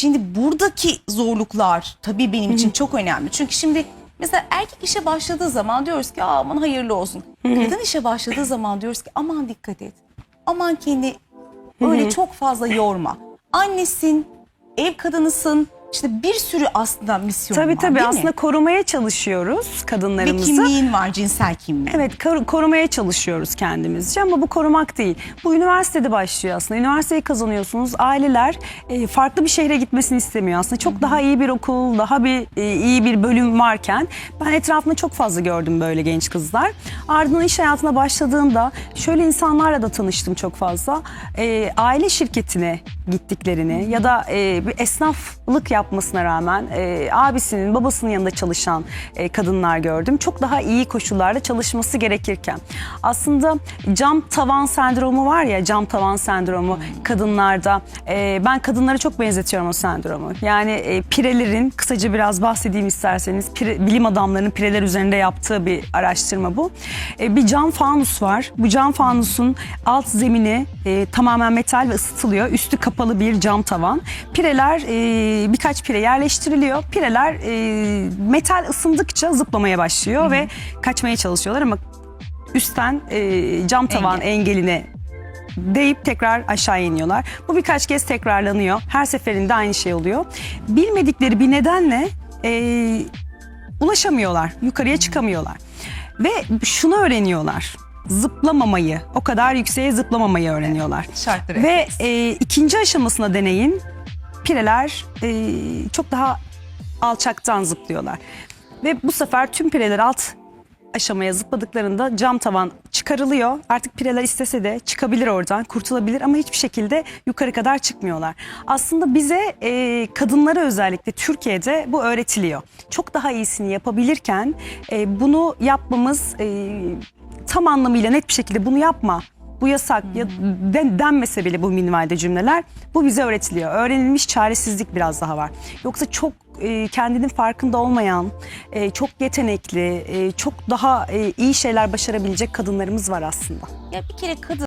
Şimdi buradaki zorluklar tabii benim için çok önemli. Çünkü şimdi mesela erkek işe başladığı zaman diyoruz ki aman hayırlı olsun. Kadın işe başladığı zaman diyoruz ki aman dikkat et. Aman kendi öyle çok fazla yorma. Annesin, ev kadınısın. İşte bir sürü aslında misyon Tabii var tabii değil aslında mi? korumaya çalışıyoruz Bir kadınlarımızı. kimliğin var, cinsel kimliğin. Evet kor- korumaya çalışıyoruz kendimizce ama bu korumak değil. Bu üniversitede başlıyor aslında. Üniversiteyi kazanıyorsunuz. Aileler e, farklı bir şehre gitmesini istemiyor aslında. Çok daha iyi bir okul, daha bir e, iyi bir bölüm varken ben etrafımda çok fazla gördüm böyle genç kızlar. Ardından iş hayatına başladığımda şöyle insanlarla da tanıştım çok fazla. E, aile şirketine gittiklerini ya da e, bir esnaflık yapmasına rağmen e, abisinin babasının yanında çalışan e, kadınlar gördüm. Çok daha iyi koşullarda çalışması gerekirken. Aslında cam tavan sendromu var ya cam tavan sendromu kadınlarda. E, ben kadınlara çok benzetiyorum o sendromu. Yani e, pirelerin kısaca biraz bahsedeyim isterseniz pire- bilim adamlarının pireler üzerinde yaptığı bir araştırma bu. E, bir cam fanus var. Bu cam fanusun alt zemini e, tamamen metal ve ısıtılıyor. Üstü kapalı bir cam tavan. Pireler e, birkaç pire yerleştiriliyor. Pireler e, metal ısındıkça zıplamaya başlıyor ve kaçmaya çalışıyorlar ama üstten e, cam tavan Engel. engeline deyip tekrar aşağı iniyorlar. Bu birkaç kez tekrarlanıyor. Her seferinde aynı şey oluyor. Bilmedikleri bir nedenle e, ulaşamıyorlar. Yukarıya çıkamıyorlar. Ve şunu öğreniyorlar. Zıplamamayı, o kadar yükseğe zıplamamayı öğreniyorlar. Şartları. Ve e, ikinci aşamasına deneyin. Pireler e, çok daha alçaktan zıplıyorlar. Ve bu sefer tüm pireler alt aşamaya zıpladıklarında cam tavan çıkarılıyor. Artık pireler istese de çıkabilir oradan, kurtulabilir ama hiçbir şekilde yukarı kadar çıkmıyorlar. Aslında bize e, kadınlara özellikle Türkiye'de bu öğretiliyor. Çok daha iyisini yapabilirken e, bunu yapmamız e, tam anlamıyla net bir şekilde bunu yapma. Bu yasak ya den, denmese bile bu minvalde cümleler bu bize öğretiliyor. Öğrenilmiş çaresizlik biraz daha var. Yoksa çok e, kendinin farkında olmayan, e, çok yetenekli, e, çok daha e, iyi şeyler başarabilecek kadınlarımız var aslında. Ya bir kere kadın